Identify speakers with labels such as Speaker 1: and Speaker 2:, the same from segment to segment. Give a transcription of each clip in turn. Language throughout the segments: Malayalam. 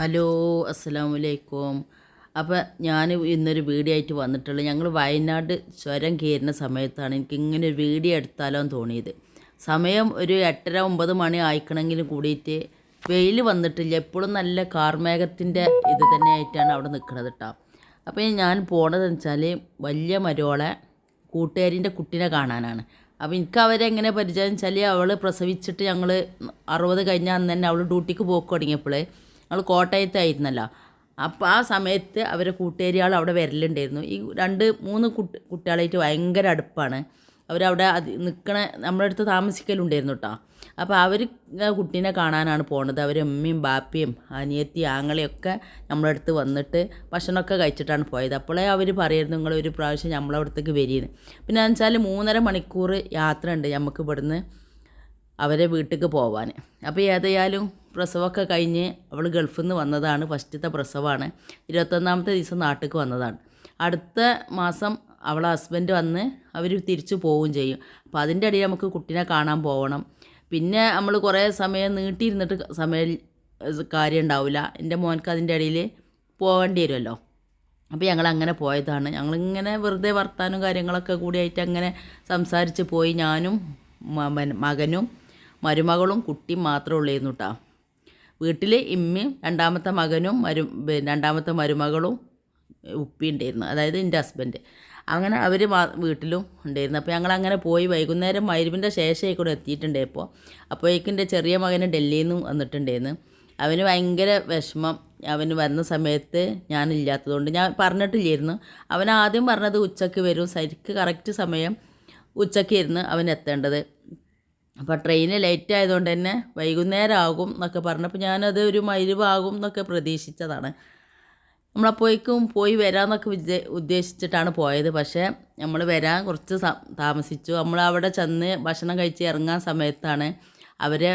Speaker 1: ഹലോ അസ്സലാമു വലൈക്കും അപ്പോൾ ഞാൻ ഇന്നൊരു വീഡിയോ ആയിട്ട് വന്നിട്ടുള്ളത്. ഞങ്ങൾ വയനാട് സ്വരം കയറുന്ന സമയത്താണ് എനിക്ക് ഇങ്ങനെ ഒരു വീഡിയോ എടുത്താലോ എന്ന് തോന്നിയത്. സമയം ഒരു എട്ടര ഒമ്പത് മണി ആയിക്കണമെങ്കിലും കൂടിയിട്ട് വെയിൽ വന്നിട്ടില്ല. എപ്പോഴും നല്ല കാർമേഘത്തിന്റെ ഇത് തന്നെയായിട്ടാണ് അവിടെ നിൽക്കുന്നത് കേട്ടോ അപ്പോൾ ഞാൻ പോണതെന്ന് വെച്ചാൽ വലിയ മരോളെ കൂട്ടുകാരിന്റെ കുട്ടീനെ കാണാനാണ്. അപ്പോൾ എനിക്ക് അവരെ എങ്ങനെ പരിചയം വെച്ചാൽ അവൾ പ്രസവിച്ചിട്ട് ഞങ്ങൾ അറുപത് കഴിഞ്ഞ അന്ന് തന്നെ അവൾ ഡ്യൂട്ടിക്ക് പോക്ക് തുടങ്ങിയപ്പോൾ ഞങ്ങൾ കോട്ടയത്തായിരുന്നല്ലോ. അപ്പോൾ ആ സമയത്ത് അവരെ കൂട്ടുകാരികൾ അവിടെ വരലുണ്ടായിരുന്നു. ഈ രണ്ട് മൂന്ന് കുട്ടി കുട്ടികളായിട്ട് ഭയങ്കര അടുപ്പാണ്. അവരവിടെ അത് നിൽക്കണ നമ്മുടെ അടുത്ത് താമസിക്കലുണ്ടായിരുന്നു കേട്ടോ അപ്പോൾ അവർ കുട്ടീനെ കാണാനാണ് പോണത്. അവർ അമ്മയും ബാപ്പയും അനിയത്തി ആങ്ങളെയൊക്കെ നമ്മുടെ അടുത്ത് വന്നിട്ട് ഭക്ഷണമൊക്കെ കഴിച്ചിട്ടാണ് പോയത്. അപ്പോഴേ അവർ പറയുന്നു നിങ്ങൾ ഒരു പ്രാവശ്യം നമ്മളെ അടുത്തേക്ക് വരിയെന്ന് പിന്നെ വെച്ചാൽ മൂന്നര മണിക്കൂർ യാത്ര ഉണ്ട് നമുക്ക് ഇവിടുന്ന് അവരെ വീട്ടിലേക്ക് പോവാൻ അപ്പോൾ ഏതായാലും പ്രസവമൊക്കെ കഴിഞ്ഞ് അവൾ ഗൾഫിൽ നിന്ന് വന്നതാണ്. ഫസ്റ്റത്തെ പ്രസവമാണ് ഇരുപത്തൊന്നാമത്തെ ദിവസം നാട്ടിലേക്ക് വന്നതാണ്. അടുത്ത മാസം അവളെ ഹസ്ബൻഡ് വന്ന് അവർ തിരിച്ചു പോവുകയും ചെയ്യും. അപ്പോൾ അതിന്റെ ഇടയിൽ നമുക്ക് കുട്ടീനെ കാണാൻ പോകണം പിന്നെ നമ്മൾ കുറേ സമയം നീട്ടിയിരുന്നിട്ട് സമയം കാര്യം ഉണ്ടാവില്ല. എന്റെ മോനക്ക് അതിന്റെ ഇടയിൽ പോകേണ്ടി വരുമല്ലോ. അപ്പോൾ ഞങ്ങൾ അങ്ങനെ പോയതാണ്. ഞങ്ങളിങ്ങനെ വെറുതെ വർത്താനും കാര്യങ്ങളൊക്കെ കൂടിയായിട്ട് അങ്ങനെ സംസാരിച്ച് പോയി. ഞാനും മകനും മരുമകളും കുട്ടിയും മാത്രമേ ഉള്ളായിരുന്നു കേട്ടോ വീട്ടിൽ ഇമ്മയും രണ്ടാമത്തെ മകനും മരു രണ്ടാമത്തെ മരുമകളും ഉപ്പി ഉണ്ടായിരുന്നു. അതായത് എന്റെ ഹസ്ബൻഡ് അങ്ങനെ അവർ വീട്ടിലും ഉണ്ടായിരുന്നു. അപ്പോൾ ഞങ്ങൾ അങ്ങനെ പോയി വൈകുന്നേരം മരുവിന്റെ ശേഷം കൂടെ എത്തിയിട്ടുണ്ട് ഇപ്പോൾ അപ്പോഴേക്കും എന്റെ ചെറിയ മകന് ഡൽഹിയിൽ നിന്ന് വന്നിട്ടുണ്ടായിരുന്നു. അവന് ഭയങ്കര വിഷമം. അവന് വരുന്ന സമയത്ത് ഞാനില്ലാത്തതുകൊണ്ട് ഞാൻ പറഞ്ഞിട്ടില്ലായിരുന്നു. അവൻ ആദ്യം പറഞ്ഞത് ഉച്ചയ്ക്ക് വരും. ശരിക്ക് കറക്റ്റ് സമയം ഉച്ചയ്ക്കായിരുന്നു അവൻ എത്തേണ്ടത്. അപ്പോൾ ട്രെയിന് ലേറ്റ് ആയതുകൊണ്ട് തന്നെ വൈകുന്നേരം ആകും എന്നൊക്കെ പറഞ്ഞപ്പോൾ ഞാനത് ഒരു മരുവാകും എന്നൊക്കെ പ്രതീക്ഷിച്ചതാണ്. നമ്മളപ്പോഴേക്കും പോയി വരാമെന്നൊക്കെ വിജ ഉദ്ദേശിച്ചിട്ടാണ് പോയത്. പക്ഷേ നമ്മൾ വരാൻ കുറച്ച് താമസിച്ചു. നമ്മൾ അവിടെ ചെന്ന് ഭക്ഷണം കഴിച്ച് ഇറങ്ങാൻ സമയത്താണ് അവരെ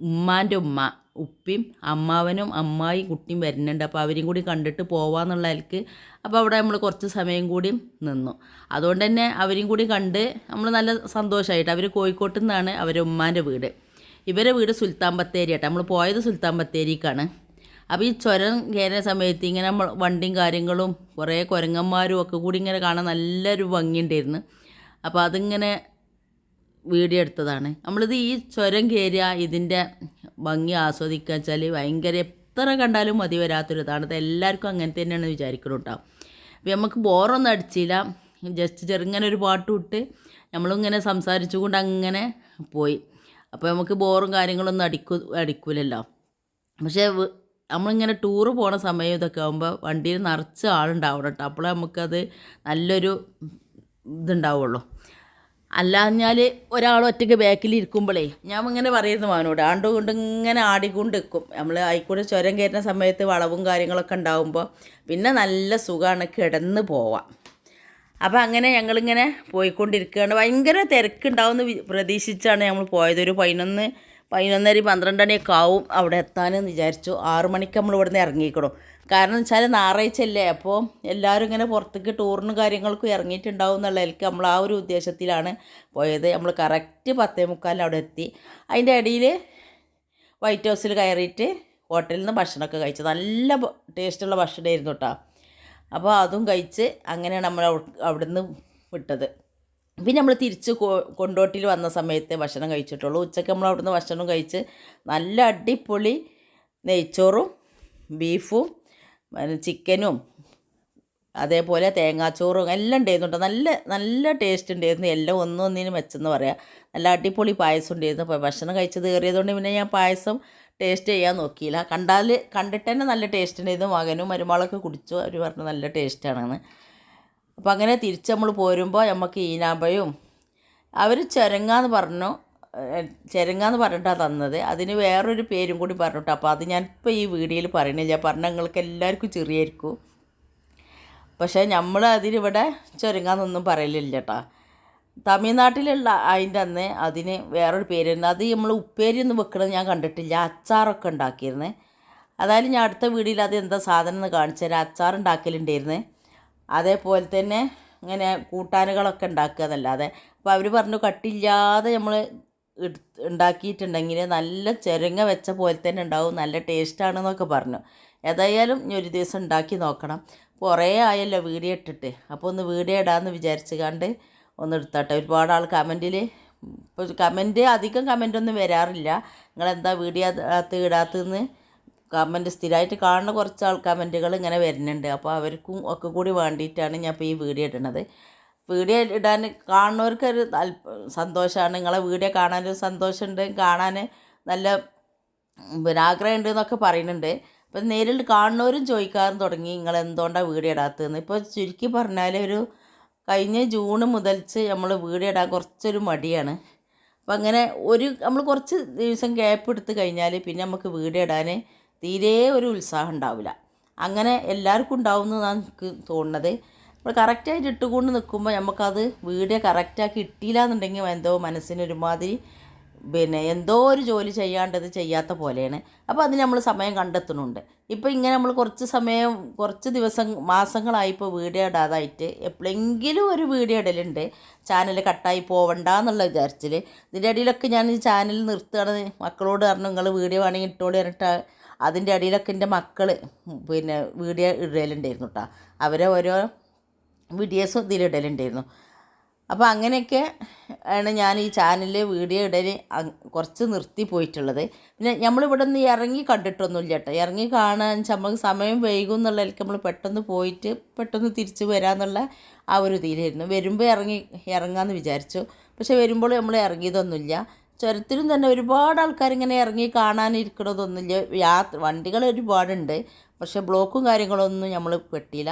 Speaker 1: ഉമ്മാന്റെ ഉമ്മ ഉപ്പിയും അമ്മാവനും അമ്മായി കുട്ടിയും വരുന്നുണ്ട്. അപ്പോൾ അവരെയും കൂടി കണ്ടിട്ട് പോവാന്നുള്ള നിലയ്ക്ക് അപ്പോൾ അവിടെ നമ്മൾ കുറച്ച് സമയം കൂടി നിന്നു. അതുകൊണ്ട് തന്നെ അവരെയും കൂടി കണ്ട് നമ്മൾ നല്ല സന്തോഷമായിട്ട് അവർ കോഴിക്കോട്ടിൽ നിന്നാണ് അവരെ ഉമ്മാന്റെ വീട്. ഇവരെ വീട് സുൽത്താൻ ബത്തേരി നമ്മൾ പോയത് സുൽത്താൻ ബത്തേരിക്കാണ്. അപ്പോൾ ഈ ചുരം കയറുന്ന സമയത്ത് ഇങ്ങനെ നമ്മൾ വണ്ടിയും കാര്യങ്ങളും കുറേ കുരങ്ങന്മാരും ഒക്കെ കൂടി ഇങ്ങനെ കാണാൻ നല്ലൊരു ഭംഗിയുണ്ടായിരുന്നു. അപ്പോൾ അതിങ്ങനെ വീഡിയോ എടുത്തതാണ്. നമ്മളിത് ഈ ചുരം കയറിയ ഇതിന്റെ ഭംഗി ആസ്വദിക്കുക വെച്ചാൽ ഭയങ്കര എത്ര കണ്ടാലും മതി വരാത്തൊരിതാണ് അത് എല്ലാവർക്കും അങ്ങനെ തന്നെയാണ് വിചാരിക്കണം കേട്ടോ അപ്പോൾ നമുക്ക് ബോറൊന്നും അടിച്ചില്ല. ജസ്റ്റ് ചെറുങ്ങനെ ഒരു പാട്ട് വിട്ട് നമ്മളിങ്ങനെ സംസാരിച്ചുകൊണ്ട് അങ്ങനെ പോയി. അപ്പോൾ നമുക്ക് ബോറും കാര്യങ്ങളൊന്നും അടിക്കൂ അടിക്കൂലല്ലോ. പക്ഷേ നമ്മളിങ്ങനെ ടൂറ് പോണ സമയം ഇതൊക്കെ ആകുമ്പോൾ വണ്ടിയിൽ നിറച്ച് ആളുണ്ടാവണം കേട്ടോ അപ്പോഴേ നമുക്കത് നല്ലൊരു ഇതുണ്ടാവുള്ളൂ. അല്ലാഞ്ഞാൽ ഒരാൾ ഒറ്റയ്ക്ക് ബാക്കിൽ ഇരിക്കുമ്പോഴേ ഞാൻ ഇങ്ങനെ പറയുന്നു അവനോട് ആണ്ടും കൊണ്ട് ഇങ്ങനെ ആടിക്കൊണ്ട് നിൽക്കും നമ്മൾ ആയിക്കൂടെ ചുരം കയറ്റുന്ന സമയത്ത് വളവും കാര്യങ്ങളൊക്കെ ഉണ്ടാവുമ്പോൾ പിന്നെ നല്ല സുഖമാണ് കിടന്ന് പോവാം. അപ്പോൾ അങ്ങനെ ഞങ്ങളിങ്ങനെ പോയിക്കൊണ്ടിരിക്കുകയാണ് ഭയങ്കര തിരക്കുണ്ടാവുമെന്ന് പ്രതീക്ഷിച്ചാണ് നമ്മൾ പോയത്. ഒരു പതിനൊന്ന് പതിനൊന്നര പന്ത്രണ്ട് മണിയൊക്കെ ആവും അവിടെ എത്താനെന്ന് വിചാരിച്ചു. ആറു മണിക്ക് നമ്മൾ ഇവിടുന്ന് ഇറങ്ങിക്കണം കാരണം വെച്ചാൽ ഞായറാഴ്ച അല്ലേ അപ്പോൾ എല്ലാവരും ഇങ്ങനെ പുറത്തേക്ക് ടൂറിനും കാര്യങ്ങൾക്കും ഇറങ്ങിയിട്ടുണ്ടാവും എന്നുള്ളതിലേക്ക് നമ്മൾ ആ ഒരു ഉദ്ദേശത്തിലാണ് പോയത്. നമ്മൾ കറക്റ്റ് പത്തേ മുക്കാലിന് അവിടെ എത്തി. അതിന്റെ ഇടയിൽ വൈറ്റ് ഹൗസിൽ കയറിയിട്ട് ഹോട്ടലിൽ നിന്ന് ഭക്ഷണമൊക്കെ കഴിച്ചു. നല്ല ടേസ്റ്റുള്ള ഭക്ഷണമായിരുന്നു കേട്ടോ. അപ്പോൾ അതും കഴിച്ച് അങ്ങനെയാണ് നമ്മൾ അവിടെ അവിടുന്ന് വിട്ടത്. പിന്നെ നമ്മൾ തിരിച്ച് കൊണ്ടോട്ടിൽ വന്ന സമയത്ത് ഭക്ഷണം കഴിച്ചിട്ടുള്ളൂ. ഉച്ചയ്ക്ക് നമ്മൾ അവിടുന്ന് ഭക്ഷണം കഴിച്ച് നല്ല അടിപൊളി നെയ്ച്ചോറും ബീഫും ചിക്കനും അതേപോലെ തേങ്ങാച്ചോറും എല്ലാം ഉണ്ടായിരുന്നു നല്ല നല്ല ടേസ്റ്റ് ഉണ്ടായിരുന്നു. എല്ലാം ഒന്നും ഒന്നിനും വെച്ചെന്ന് പറയാം. നല്ല അടിപൊളി പായസം ഉണ്ടായിരുന്നു. അപ്പോൾ ഭക്ഷണം കഴിച്ചത് കയറിയതുകൊണ്ട് പിന്നെ ഞാൻ പായസം ടേസ്റ്റ് ചെയ്യാൻ നോക്കിയില്ല. കണ്ടാൽ കണ്ടിട്ട് തന്നെ നല്ല ടേസ്റ്റ് ഉണ്ടായിരുന്നു. മകനും മരുമകളൊക്കെ കുടിച്ചു. അവർ പറഞ്ഞു നല്ല ടേസ്റ്റാണെന്ന് അപ്പോൾ അങ്ങനെ തിരിച്ച് നമ്മൾ പോരുമ്പോൾ നമുക്ക് ഈനാമ്പഴവും അവർ ചുരങ്ങാന്ന് പറഞ്ഞു. ഏഹ് ചെരങ്ങാന്ന് പറഞ്ഞിട്ടാണ് തന്നത്. അതിന് വേറൊരു പേരും കൂടി പറഞ്ഞിട്ട്. അപ്പോൾ അത് ഞാനിപ്പോൾ ഈ വീഡിയോയിൽ പറയണില്ല പറഞ്ഞാൽ നിങ്ങൾക്ക് എല്ലാവർക്കും ചെറിയായിരിക്കും. പക്ഷേ നമ്മൾ അതിനിവിടെ ചുരങ്ങാന്നൊന്നും പറയലില്ല കേട്ടോ തമിഴ്നാട്ടിലുള്ള അതിന്റെ അന്ന് അതിന് വേറൊരു പേരുണ്ട്. അത് നമ്മൾ ഉപ്പേരി ഒന്നും ഞാൻ കണ്ടിട്ടില്ല. അച്ചാറൊക്കെ ഉണ്ടാക്കിയിരുന്നേ. അതായത് ഞാൻ അടുത്ത വീഡിയോയിൽ അത് എന്താ സാധനം എന്ന് കാണിച്ചു തരാം. അച്ചാർ ഉണ്ടാക്കലുണ്ടായിരുന്നേ. അതേപോലെ തന്നെ ഇങ്ങനെ കൂട്ടാനുകളൊക്കെ ഉണ്ടാക്കുക എന്നല്ലാതെ. അപ്പോൾ അവർ പറഞ്ഞു കട്ടില്ലാതെ നമ്മൾ ഉണ്ടാക്കിയിട്ടുണ്ടെങ്കിൽ നല്ല ചെരങ്ങ വെച്ച പോലെ തന്നെ ഉണ്ടാവും നല്ല ടേസ്റ്റാണെന്നൊക്കെ പറഞ്ഞു. ഏതായാലും ഞാൻ ഒരു ദിവസം ഉണ്ടാക്കി നോക്കണം. കുറേ ആയല്ലോ വീഡിയോ ഇട്ടിട്ട്. അപ്പോൾ ഒന്ന് വീഡിയോ ഇടാമെന്ന് വിചാരിച്ച് കണ്ട് ഒന്ന് എടുത്താട്ടെ. ഒരുപാട് ആൾ കമന്റിൽ ഇപ്പോൾ കമന്റ് അധികം കമന്റൊന്നും വരാറില്ല. നിങ്ങളെന്താ വീഡിയോ അകത്ത് ഇടാത്തതെന്ന് കമന്റ് സ്ഥിരമായിട്ട് കാണുന്ന കുറച്ച് ആൾ കമന്റുകൾ ഇങ്ങനെ വരുന്നുണ്ട്. അപ്പോൾ അവർക്കും ഒക്കെ കൂടി വേണ്ടിയിട്ടാണ് ഞാൻ ഇപ്പോൾ ഈ വീഡിയോ ഇടുന്നത് വീഡിയോ ഇടാൻ കാണുന്നവർക്കൊരു സന്തോഷമാണ്. നിങ്ങളെ വീഡിയോ കാണാനൊരു സന്തോഷമുണ്ട്. കാണാൻ നല്ല പിന്നെ ആഗ്രഹമുണ്ട് എന്നൊക്കെ പറയുന്നുണ്ട്. അപ്പം നേരിൽ കാണുന്നവരും ചോദിക്കാറും തുടങ്ങി നിങ്ങൾ എന്തുകൊണ്ടാണ് വീഡിയോ ഇടാത്തതെന്ന്? ഇപ്പോൾ ചുരുക്കി പറഞ്ഞാൽ ഒരു കഴിഞ്ഞ ജൂൺ മുതൽച്ച് നമ്മൾ വീഡിയോ ഇടാൻ കുറച്ചൊരു മടിയാണ്. അപ്പം അങ്ങനെ ഒരു നമ്മൾ കുറച്ച് ദിവസം ഗ്യാപ്പ് എടുത്ത് കഴിഞ്ഞാൽ പിന്നെ നമുക്ക് വീഡിയോ ഇടാൻ തീരെ ഒരു ഉത്സാഹം ഉണ്ടാവില്ല. അങ്ങനെ എല്ലാവർക്കും ഉണ്ടാവുമെന്ന് നമുക്ക് തോന്നുന്നത്. നമ്മൾ കറക്റ്റായിട്ട് ഇട്ടുകൊണ്ട് നിൽക്കുമ്പോൾ നമുക്കത് വീഡിയോ കറക്റ്റാക്കി ഇട്ടില്ല എന്നുണ്ടെങ്കിൽ എന്തോ മനസ്സിനൊരുമാതിരി പിന്നെ എന്തോ ഒരു ജോലി ചെയ്യാണ്ടത് ചെയ്യാത്ത പോലെയാണ്. അപ്പോൾ അതിന് നമ്മൾ സമയം കണ്ടെത്തുന്നുണ്ട്. ഇപ്പോൾ ഇങ്ങനെ നമ്മൾ കുറച്ച് സമയം കുറച്ച് ദിവസം മാസങ്ങളായിപ്പോൾ വീഡിയോ ഇടാതായിട്ട് എപ്പോഴെങ്കിലും ഒരു വീഡിയോ ഇടലുണ്ട്. ചാനൽ കട്ടായി പോവണ്ട എന്നുള്ള വിചാരിച്ചിൽ ഇതിന്റെ ഇടയിലൊക്കെ ഞാൻ ഈ ചാനൽ നിർത്തുകയാണ്. മക്കളോട് പറഞ്ഞു നിങ്ങൾ വീഡിയോ വേണമെങ്കിൽ ഇട്ടോളി പറഞ്ഞിട്ട് അതിന്റെ ഇടയിലൊക്കെ എന്റെ മക്കൾ പിന്നെ വീഡിയോ ഇടലുണ്ടായിരുന്നു കേട്ടോ അവരെ ഓരോ വീഡിയോസും ഇതിലിടലുണ്ടായിരുന്നു അപ്പോൾ അങ്ങനെയൊക്കെ ആണ് ഞാൻ ഈ ചാനലിൽ വീഡിയോ ഇടൽ കുറച്ച് നിർത്തി പോയിട്ടുള്ളത്. പിന്നെ നമ്മളിവിടെ നിന്ന് ഇറങ്ങി കണ്ടിട്ടൊന്നുമില്ല കേട്ടോ ഇറങ്ങി കാണാൻ നമുക്ക് സമയം വൈകും എന്നുള്ളതിലേക്ക് നമ്മൾ പെട്ടെന്ന് പോയിട്ട് പെട്ടെന്ന് തിരിച്ച് വരാമെന്നുള്ള ആ ഒരു ഇതിലായിരുന്നു. വരുമ്പോൾ ഇറങ്ങി ഇറങ്ങാമെന്ന് വിചാരിച്ചു. പക്ഷെ വരുമ്പോൾ നമ്മൾ ഇറങ്ങിയതൊന്നുമില്ല. ചുരത്തിലും തന്നെ ഒരുപാട് ആൾക്കാർ ഇങ്ങനെ ഇറങ്ങി കാണാനിരിക്കണതൊന്നുമില്ല. യാത്ര വണ്ടികൾ ഒരുപാടുണ്ട്. പക്ഷേ ബ്ലോക്കും കാര്യങ്ങളൊന്നും നമ്മൾ പെട്ടില്ല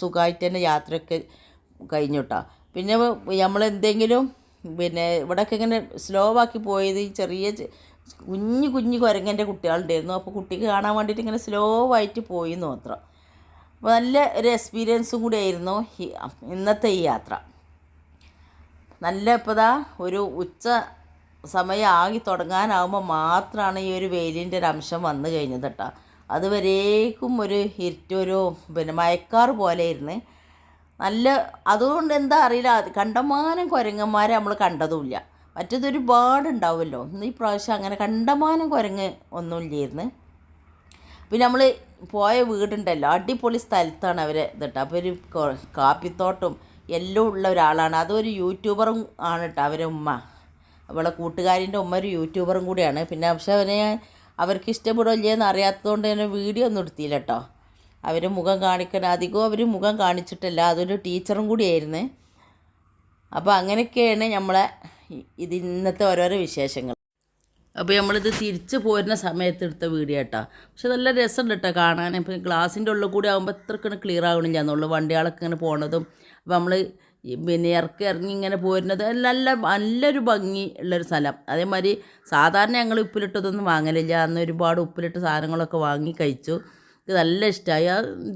Speaker 1: സുഖമായിട്ട് തന്നെ യാത്രയൊക്കെ കഴിഞ്ഞു പിന്നെ നമ്മൾ എന്തെങ്കിലും പിന്നെ ഇവിടെയൊക്കെ ഇങ്ങനെ സ്ലോ ആക്കി പോയത് ഈ ചെറിയ കുഞ്ഞു കുഞ്ഞു കുരങ്ങന്റെ കുട്ടികളുണ്ടായിരുന്നു. അപ്പോൾ കുട്ടിക്ക് കാണാൻ വേണ്ടിയിട്ട് ഇങ്ങനെ സ്ലോ ആയിട്ട് പോയി എന്ന് മാത്രം. അപ്പോൾ നല്ല ഒരു എക്സ്പീരിയൻസും കൂടി ആയിരുന്നു ഇന്നത്തെ ഈ യാത്ര. നല്ല ഇപ്പോൾ ഒരു ഉച്ച സമയം ആകി തുടങ്ങാനാവുമ്പോൾ മാത്രമാണ് ഈ ഒരു വെയിലിന്റെ ഒരു അംശം വന്നു കഴിഞ്ഞത് കേട്ടോ അതുവരേക്കും ഒരു ഇരുട്ടൊരു പിന്നെ മയക്കാറ് പോലെ ഇരുന്ന് നല്ല അതുകൊണ്ട് എന്താ അറിയില്ല കണ്ടമാനം കുരങ്ങന്മാരെ നമ്മൾ കണ്ടതുമില്ല. മറ്റേതൊരുപാട് ഉണ്ടാവുമല്ലോ. ഇന്ന് ഈ പ്രാവശ്യം അങ്ങനെ കണ്ടമാനം കുരങ്ങ് ഒന്നുമില്ലായിരുന്നു പിന്നെ നമ്മൾ പോയ വീടുണ്ടല്ലോ അടിപൊളി സ്ഥലത്താണ് അവരെ ഇതിട്ട് അപ്പോൾ ഒരു കാപ്പിത്തോട്ടം എല്ലാം ഉള്ള ഒരാളാണ്. അതൊരു യൂട്യൂബറും ആണ് കേട്ടോ അവരെ ഉമ്മ. അവളെ കൂട്ടുകാരിന്റെ ഉമ്മ ഒരു യൂട്യൂബറും കൂടിയാണ്. പിന്നെ പക്ഷെ അവനെ അവർക്ക് ഇഷ്ടപ്പെടില്ലെന്ന് അറിയാത്തതുകൊണ്ട് തന്നെ വീഡിയോ ഒന്നും എടുത്തില്ല കേട്ടോ അവർ മുഖം കാണിക്കണം അധികവും അവർ മുഖം കാണിച്ചിട്ടില്ല. അതൊരു ടീച്ചറും കൂടിയായിരുന്നു. അപ്പോൾ അങ്ങനെയൊക്കെയാണ് നമ്മളെ ഇത് ഇന്നത്തെ ഓരോരോ വിശേഷങ്ങൾ. അപ്പോൾ നമ്മളിത് തിരിച്ച് പോരുന്ന സമയത്ത് എടുത്ത വീഡിയോ കേട്ടോ പക്ഷെ നല്ല രസമുണ്ട് കേട്ടോ കാണാൻ. ഇപ്പം ഗ്ലാസിന്റെ ഉള്ളിൽ കൂടി ആകുമ്പോൾ ഇത്രക്കാണ് ക്ലിയർ ആകണില്ല എന്നുള്ളൂ വണ്ടികളൊക്കെ ഇങ്ങനെ പോണതും. അപ്പോൾ നമ്മൾ പിന്നെ ഇറക്കി ഇറങ്ങി ഇങ്ങനെ പോരുന്നത് നല്ല നല്ലൊരു ഭംഗി ഉള്ളൊരു സ്ഥലം. അതേമാതിരി സാധാരണ ഞങ്ങൾ ഉപ്പിലിട്ടതൊന്നും വാങ്ങലില്ല. അന്ന് ഒരുപാട് ഉപ്പിലിട്ട സാധനങ്ങളൊക്കെ വാങ്ങി കഴിച്ചു. ഇത് നല്ല ഇഷ്ടമായി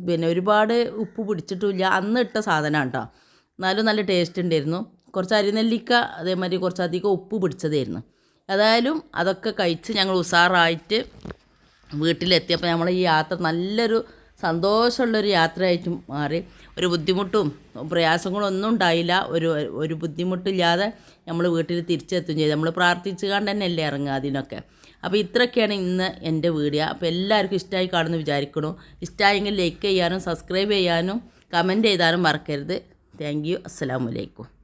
Speaker 1: പിന്നെ ഒരുപാട് ഉപ്പ് പിടിച്ചിട്ടുമില്ല. അന്ന് ഇട്ട സാധനമാണ് കേട്ടോ. എന്നാലും നല്ല ടേസ്റ്റ് ഉണ്ടായിരുന്നു. കുറച്ച് അരിനെല്ലിക്ക അതേമാതിരി കുറച്ചധികം ഉപ്പ് പിടിച്ചതായിരുന്നു. ഏതായാലും അതൊക്കെ കഴിച്ച് ഞങ്ങൾ ഉഷാറായിട്ട് വീട്ടിലെത്തിയപ്പോൾ നമ്മൾ ഈ യാത്ര നല്ലൊരു സന്തോഷമുള്ളൊരു യാത്രയായിട്ട് മാറി. ഒരു ബുദ്ധിമുട്ടും പ്രയാസങ്ങളും ഒന്നും ഉണ്ടായില്ല. ഒരു ഒരു ബുദ്ധിമുട്ടില്ലാതെ നമ്മൾ വീട്ടിൽ തിരിച്ചെത്തുകയും ചെയ്തു. നമ്മൾ പ്രാർത്ഥിച്ചു കണ്ട് തന്നെ അല്ലേ ഇറങ്ങുക അതിനൊക്കെ. അപ്പോൾ ഇത്രയൊക്കെയാണ് ഇന്ന് എന്റെ വീഡിയോ. അപ്പോൾ എല്ലാവർക്കും ഇഷ്ടമായി കാണുമെന്ന് വിചാരിക്കണു ഇഷ്ടമായെങ്കിൽ ലൈക്ക് ചെയ്യാനും സബ്സ്ക്രൈബ് ചെയ്യാനും കമന്റ് ചെയ്താലും മറക്കരുത്. താങ്ക് യു അസ്സാം വലൈക്കും